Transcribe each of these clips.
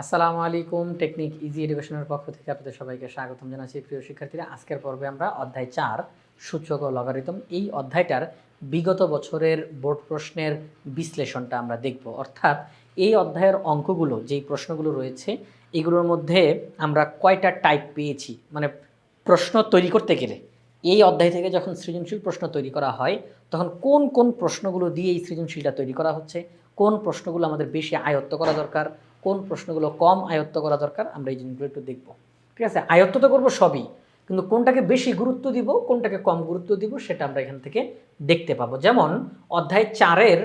আসসালামু আলাইকুম, technique easy এডুকেশনের পক্ষ থেকে আপনাদের সবাইকে স্বাগতম জানাচ্ছি প্রিয় শিক্ষার্থীরা। আজকের পর্বে আমরা অধ্যায় চার, সূচক ও লগারিতম এই অধ্যায়টার বিগত বছরের বোর্ড প্রশ্নের বিশ্লেষণটা আমরা দেখব। অর্থাৎ এই অধ্যায়ের অঙ্কগুলো, যেই প্রশ্নগুলো রয়েছে, এগুলোর মধ্যে আমরা কয়টা টাইপ পেয়েছি মানে প্রশ্ন তৈরি করতে গেলে। এই অধ্যায় থেকে যখন সৃজনশীল প্রশ্ন তৈরি করা হয়, তখন কোন কোন প্রশ্নগুলো দিয়ে এই সৃজনশীলটা তৈরি করা হচ্ছে, কোন প্রশ্নগুলো আমাদের বেশি আয়ত্ত করা দরকার কোন প্রশ্নগুলো কম আয়ত্ত করা দরকার, আমরা এই জিনিসগুলো একটু দেখব। ঠিক আছে? আয়ত্ত তো করব সবই, কিন্তু কোনটাকে বেশি গুরুত্ব দিব, কোনটাকে কম গুরুত্ব দিব, সেটা আমরা এখান থেকে দেখতে পাবো। যেমন, অধ্যায় চারের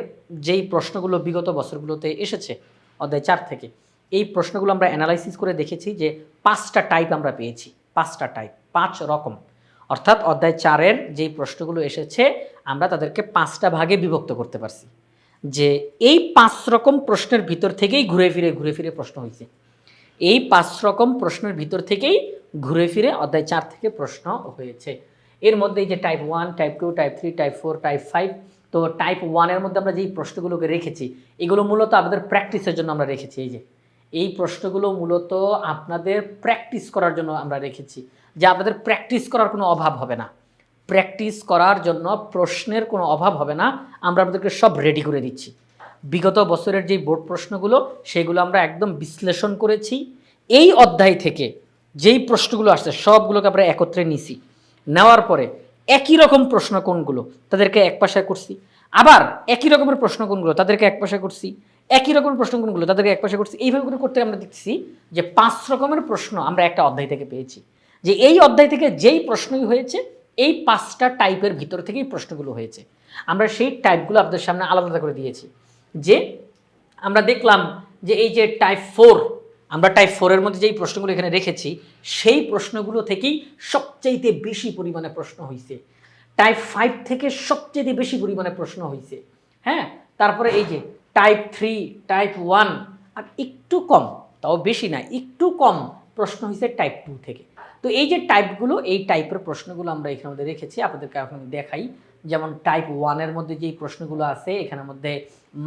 যেই প্রশ্নগুলো বিগত বছরগুলোতে এসেছে, অধ্যায় চার থেকে, এই প্রশ্নগুলো আমরা অ্যানালাইসিস করে দেখেছি যে পাঁচটা টাইপ আমরা পেয়েছি, পাঁচটা টাইপ পাঁচ রকম। অর্থাৎ অধ্যায় চারের যেই প্রশ্নগুলো এসেছে, আমরা তাদেরকে পাঁচটা ভাগে বিভক্ত করতে পারছি। যে এই পাঁচ রকম প্রশ্নের ভিতর থেকেই ঘুরে ফিরে ঘুরে ফিরে প্রশ্ন হয়েছে এই পাঁচ রকম প্রশ্নের ভিতর থেকেই ঘুরে ফিরে অধ্যায় চার থেকে প্রশ্ন হয়েছে। এর মধ্যে যে type one type two type three type four type five তো টাইপ ওয়ানের মধ্যে আমরা যেই প্রশ্নগুলোকে রেখেছি, এগুলো মূলত আপনাদের প্র্যাকটিসের জন্য আমরা রেখেছি। এই যে, এই প্রশ্নগুলো মূলত আপনাদের প্র্যাকটিস করার জন্য আমরা রেখেছি। যে আপনাদের প্র্যাকটিস করার কোনো অভাব হবে না। প্র্যাকটিস করার জন্য প্রশ্নের কোনো অভাব হবে না। আমরা আপনাদেরকে সব রেডি করে দিচ্ছি। বিগত বছরের যেই বোর্ড প্রশ্নগুলো, সেগুলো আমরা একদম বিশ্লেষণ করেছি। এই অধ্যায় থেকে যেই প্রশ্নগুলো আসছে, সবগুলোকে আমরা একত্রে নিছি। নেওয়ার পরে একই রকম প্রশ্ন কোনগুলো? তাদেরকে এক পাশে করছি। আবার একই রকমের প্রশ্ন কোনগুলো? তাদেরকে এক পাশে করছি। একই রকমের প্রশ্ন কোনগুলো? তাদেরকে এক পাশে করছি। এইভাবে করে করতে আমরা দেখছি যে পাঁচ রকমের প্রশ্ন আমরা একটা অধ্যায় থেকে পেয়েছি। যে এই অধ্যায় থেকে যেই প্রশ্নই হয়েছে এই পাঁচটা টাইপের ভিতর থেকেই প্রশ্নগুলো হয়েছে। আমরা সেই টাইপগুলো আপনাদের সামনে আলাদা করে দিয়েছি। যে আমরা দেখলাম যে এই যে টাইপ ফোর আমরা টাইপ ফোরের মধ্যে যেই প্রশ্নগুলো এখানে রেখেছি, সেই প্রশ্নগুলো থেকেই সবচাইতে বেশি পরিমাণে প্রশ্ন হয়েছে টাইপ ফাইভ থেকে সবচেয়ে বেশি পরিমাণে প্রশ্ন হয়েছে হ্যাঁ? তারপরে এই যে টাইপ থ্রি টাইপ ওয়ান আর একটু কম, তাও বেশি না, একটু কম প্রশ্ন হয়েছে টাইপ টু থেকে। তো এই যে টাইপগুলো এই টাইপের প্রশ্নগুলো আমরা এখানে মধ্যে রেখেছি, আপনাদেরকে এখন দেখাই। যেমন টাইপ ওয়ানের মধ্যে যেই প্রশ্নগুলো আছে এখানের মধ্যে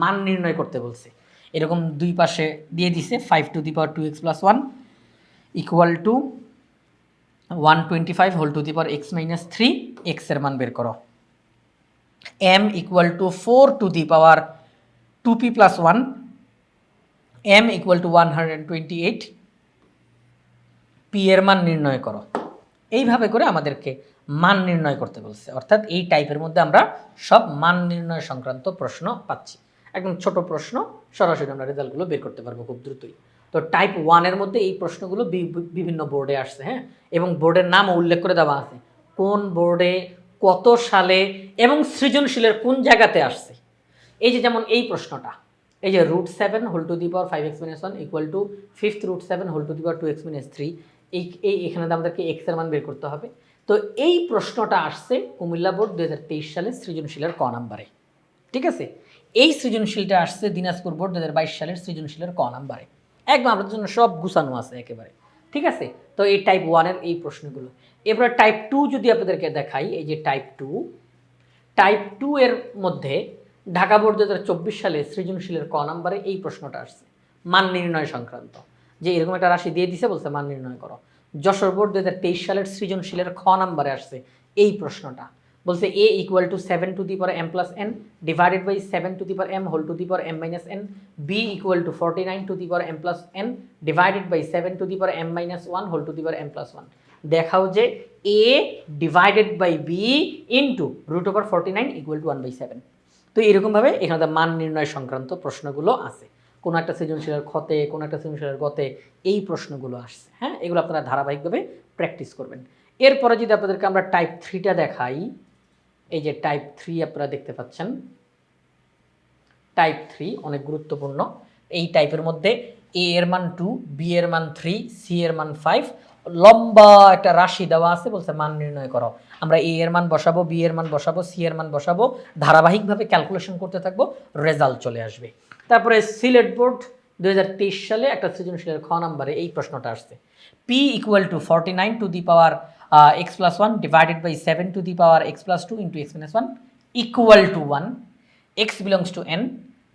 মান নির্ণয় করতে বলছে। এরকম দুই পাশে দিয়ে দিছে five to the power two x plus one equal to one twenty five whole to the power x minus three এক্সের মান বের করো। M equal to four to the power two p plus one m equal to one hundred twenty eight p এর মান নির্ণয় করো। এইভাবে করে আমাদেরকে মান নির্ণয় করতে বলছে। অর্থাৎ এই টাইপের মধ্যে আমরা সব মান নির্ণয় সংক্রান্ত প্রশ্ন পাচ্ছি। একদম ছোট প্রশ্ন, সরাসরি আমরা রেজাল্টগুলো বের করতে পারব খুব দ্রুতই। তো টাইপ ওয়ানের মধ্যে এই প্রশ্নগুলো বিভিন্ন বোর্ডে আসছে হ্যাঁ? এবং বোর্ডের নামও উল্লেখ করে দেওয়া আছে। কোন বোর্ডে কত সালে এবং সৃজনশীলের কোন জায়গাতে আসছে? এই যে যেমন এই প্রশ্নটা, এই যে root seven whole to the power five x equal to fifth root seven whole to the power two x three এই এই, এখানে আমাদেরকে এক্সের মান বের করতে হবে। তো এই প্রশ্নটা আসছে কুমিল্লা বোর্ড দু হাজার তেইশ সালে সৃজনশীলের ক নাম্বারে। ঠিক আছে? এই সৃজনশীলটা আসছে দিনাজপুর বোর্ড দু হাজার বাইশ সালের সৃজনশীলের ক নাম্বারে। একদম আপনাদের জন্য সব গুছানো আছে একেবারে। ঠিক আছে? তো এই টাইপ ওয়ানের এই প্রশ্নগুলো। এরপরে টাইপ টু যদি আপনাদেরকে দেখাই, এই যে টাইপ টু টাইপ টু এর মধ্যে ঢাকা বোর্ড দু হাজার চব্বিশ সালে সৃজনশীলের ক নাম্বারে এই প্রশ্নটা আসছে। মান নির্ণয় সংক্রান্ত। যে এরকম একটা রাশি দিয়ে দিছে বলছে, মান নির্ণয় করো। যশোর বোর্ড দু হাজার তেইশ সালের সৃজনশীলের খ নাম্বারে আসছে এই প্রশ্নটা। বলছে a equal to seven to the power m plus n divided by seven to the power m whole to the power m minus n b equal to forty nine to the power m plus n divided by seven to the power m minus one whole to the power m plus one দেখাও যে a divided by b into root over forty nine equal to one by seven তো এরকমভাবে এখানে মান নির্ণয় সংক্রান্ত প্রশ্নগুলো আছে। কোনো একটা সৃজনশীলের ক্ষতে, কোনো একটা সৃজনশীলের গতে এই প্রশ্নগুলো আসছে হ্যাঁ? এগুলো আপনারা ধারাবাহিকভাবে প্র্যাকটিস করবেন। এরপরে যদি আপনাদেরকে আমরা টাইপ থ্রিটা দেখাই, এই যে টাইপ থ্রি আপনারা দেখতে পাচ্ছেন। টাইপ থ্রি অনেক গুরুত্বপূর্ণ। এই টাইপের মধ্যে এ এর মান টু বি এর মান থ্রি সি এর মান ফাইভ লম্বা একটা রাশি দেওয়া আছে, বলছে মান নির্ণয় করো। আমরা এ এর মান বসাবো বি এর মান বসাবো সি এর মান বসাবো, ধারাবাহিকভাবে ক্যালকুলেশন করতে থাকব রেজাল্ট চলে আসবে। তারপরে সিলেট বোর্ড দু হাজার তেইশ সালে একটা সৃজনশীলের খ নাম্বারে এই প্রশ্নটা আসছে। P equal to forty nine to the power x plus one divided by seven to the power x plus two into x minus one equal to one x belongs to N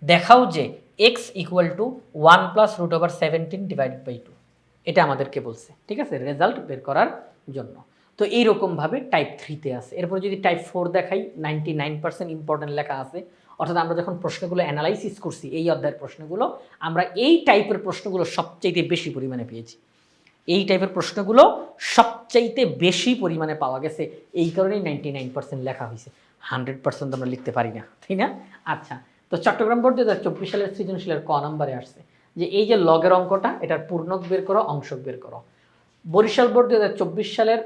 দেখাও যে x equal to one plus root over seventeen divided by two এটা আমাদেরকে বলছে, ঠিক আছে? Result বের করার জন্য। তো এইরকমভাবে টাইপ থ্রিতে আছে। এরপর যদি টাইপ ফোর দেখাই নাইনটি নাইন পার্সেন্ট ইম্পর্টেন্ট লেখা আছে। অর্থাৎ আমরা যখন প্রশ্নগুলো অ্যানালাইসিস করছি, এই অধ্যায়ের প্রশ্নগুলো, আমরা এই টাইপের প্রশ্নগুলো সবচাইতে বেশি পরিমাণে পেয়েছি। এই টাইপের প্রশ্নগুলো সবচাইতে বেশি পরিমাণে পাওয়া গেছে। এই কারণেই নাইনটি নাইন পার্সেন্ট লেখা হয়েছে। হান্ড্রেড পার্সেন্ট আমরা লিখতে পারি না, তাই না? আচ্ছা তো চট্টগ্রাম বোর্ড দু হাজার চব্বিশ সালের সৃজনশীলের ক নম্বরে আসছে যে এই যে লগের অঙ্কটা, এটার পূর্ণক বের করো, অংশক বের করো। বরিশাল বোর্ড দু হাজার চব্বিশ সালের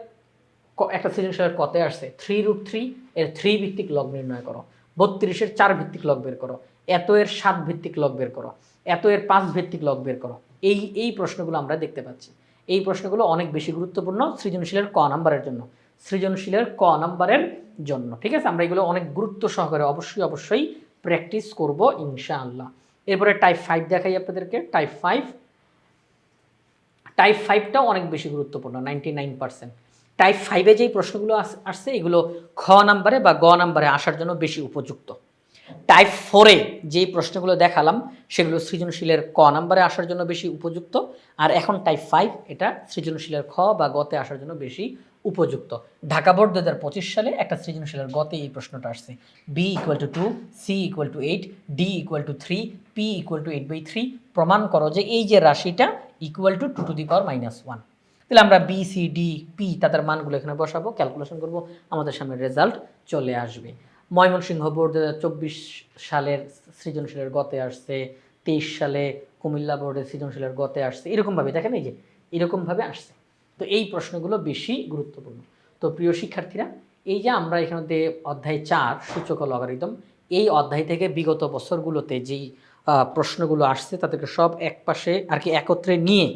একটা সৃজনশীলের কতে আসছে। থ্রি রুট থ্রি এর থ্রি ভিত্তিক লগ নির্ণয় করো। বত্রিশের চার ভিত্তিক লগ বের করো এত এর সাত ভিত্তিক লগ বের করো এত এর পাঁচ ভিত্তিক লগ বের করো। এই এই প্রশ্নগুলো আমরা দেখতে পাচ্ছি। এই প্রশ্নগুলো অনেক বেশি গুরুত্বপূর্ণ সৃজনশীলের ক নাম্বারের জন্য, সৃজনশীলের ক নাম্বারের জন্য, ঠিক আছে? আমরা এগুলো অনেক গুরুত্ব সহকারে অবশ্যই অবশ্যই প্র্যাকটিস করব ইনশাআল্লাহ। এরপরে টাইপ ফাইভ দেখাই আপনাদেরকে টাইপ ফাইভ টাইপ ফাইভটাও অনেক বেশি গুরুত্বপূর্ণ নাইনটি নাইন পার্সেন্ট টাইপ ফাইভে যেই প্রশ্নগুলো আস- আসছে, এগুলো খ নাম্বারে বা গ নাম্বারে আসার জন্য বেশি উপযুক্ত। টাইপ ফোরে যেই প্রশ্নগুলো দেখালাম, সেগুলো সৃজনশীলের ক নাম্বারে আসার জন্য বেশি উপযুক্ত, আর এখন টাইপ ফাইভ এটা সৃজনশীলের খ বা গতে আসার জন্য বেশি উপযুক্ত। ঢাকা বোর্ড দু হাজার পঁচিশ সালে একটা সৃজনশীলের গতে এই প্রশ্নটা আসছে। B equal to two c equal to eight d equal to three p equal to eight by three প্রমাণ করো যে এই যে রাশিটা equal to two to the power minus one তাহলে আমরা বি সি ডি পি তাদের মানগুলো এখানে বসাবো ক্যালকুলেশন করব, আমাদের সামনে রেজাল্ট চলে আসবে। ময়মনসিংহ বোর্ড দু সালের সৃজনশীলের গতে আসছে, তেইশ সালে কুমিল্লা বোর্ডের সৃজনশীলের গতে আসছে, এরকমভাবে, দেখেন এই যে, এরকমভাবে আসছে। তো এই প্রশ্নগুলো বেশি গুরুত্বপূর্ণ। তো প্রিয় শিক্ষার্থীরা, এই যে আমরা এখানে অধ্যায় চার, সূচক লগারিদম এই অধ্যায় থেকে বিগত বছরগুলোতে যেই প্রশ্নগুলো আসছে, তাদেরকে সব এক পাশে আর কি একত্রে নিয়ে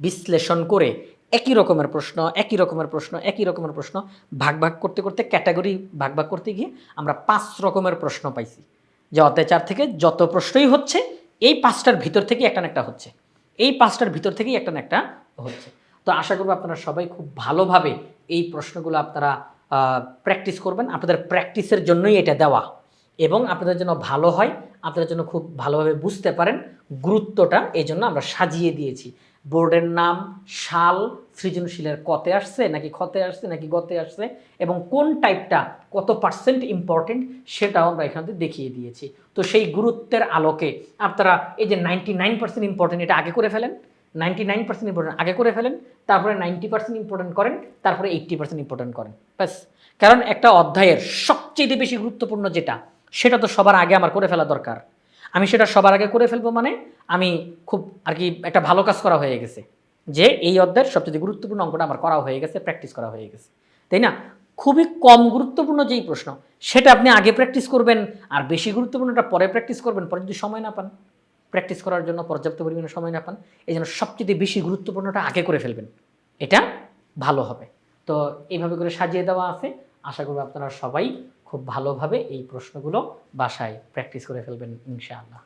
বিশ্লেষণ করে একই রকমের প্রশ্ন, একই রকমের প্রশ্ন, একই রকমের প্রশ্ন, ভাগ ভাগ করতে করতে, ক্যাটাগরি ভাগ ভাগ করতে গিয়ে আমরা পাঁচ রকমের প্রশ্ন পাইছি। যে অত্যাচার থেকে যত প্রশ্নই হচ্ছে, এই পাঁচটার ভিতর থেকে একটা একটা হচ্ছে। এই পাঁচটার ভিতর থেকেই একটা একটা হচ্ছে। তো আশা করব আপনারা সবাই খুব ভালোভাবে এই প্রশ্নগুলো আপনারা প্র্যাকটিস করবেন। আপনাদের প্র্যাকটিসের জন্যই এটা দেওয়া। এবং আপনাদের জন্য ভালো হয় আপনাদের জন্য খুব ভালোভাবে বুঝতে পারেন, গুরুত্বটা এই জন্য আমরা সাজিয়ে দিয়েছি। বোর্ডের নাম সাল সৃজনশীলের কতে আসছে, নাকি ক্ষতে আসছে, নাকি গতে আসছে, এবং কোন টাইপটা কত পার্সেন্ট ইম্পর্টেন্ট সেটাও আমরা এখানে দেখিয়ে দিয়েছি। তো সেই গুরুত্বের আলোকে আপনারা এই যে নাইনটি নাইন পার্সেন্ট ইম্পর্টেন্ট এটা আগে করে ফেলেন, নাইনটি নাইন পার্সেন্ট ইম্পর্টেন্ট আগে করে ফেলেন, তারপরে নাইনটি পার্সেন্ট ইম্পর্টেন্ট করেন, তারপরে এইট্টি পার্সেন্ট ইম্পর্টেন্ট করেন। ব্যাস। কারণ একটা অধ্যায়ের সবচেয়ে বেশি গুরুত্বপূর্ণ যেটা, সেটা তো সবার আগে আমার করে ফেলা দরকার। আমি সেটা সবার আগে করে ফেলব মানে আমি খুব আর কি একটা ভালো কাজ করা হয়ে গেছে। যে এই অধ্যায়ের সবচেয়ে গুরুত্বপূর্ণ অঙ্কটা আমার করা হয়ে গেছে প্র্যাকটিস করা হয়ে গেছে। তাই না? খুবই কম গুরুত্বপূর্ণ যেই প্রশ্ন, সেটা আপনি আগে প্র্যাকটিস করবেন আর বেশি গুরুত্বপূর্ণটা পরে প্র্যাকটিস করবেন, পরে যদি সময় না পান প্র্যাকটিস করার জন্য পর্যাপ্ত পরিমাণে সময় না পান, এই জন্য সবচেয়ে বেশি গুরুত্বপূর্ণটা আগে করে ফেলবেন। এটা ভালো হবে। তো এইভাবে করে সাজিয়ে দেওয়া আছে। আশা করব আপনারা সবাই খুব ভালোভাবে এই প্রশ্নগুলো বাসায় প্র্যাকটিস করে ফেলবেন ইনশাআল্লাহ।